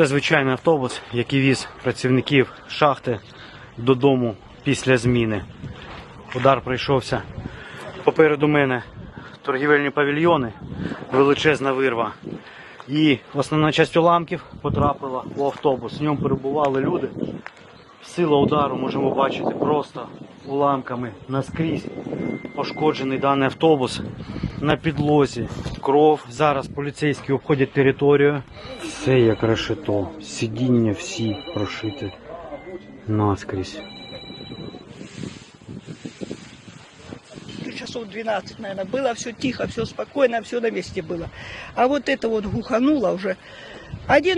Це звичайний автобус, який віз працівників шахти додому після зміни. Удар прийшовся попереду мене торгівельні павільйони, величезна вирва. І основна частина уламків потрапила у автобус. В ньому перебували люди. Сила удару можемо бачити просто уламками наскрізь. Пошкоджений даний автобус на підлозі. Кров. Зараз поліцейські обходять територію. Все як решето. Сидіння всі прошиті наскрізь. часов 12, наверное, было все тихо, все спокойно, все на месте было. А вот это вот гухануло уже. Один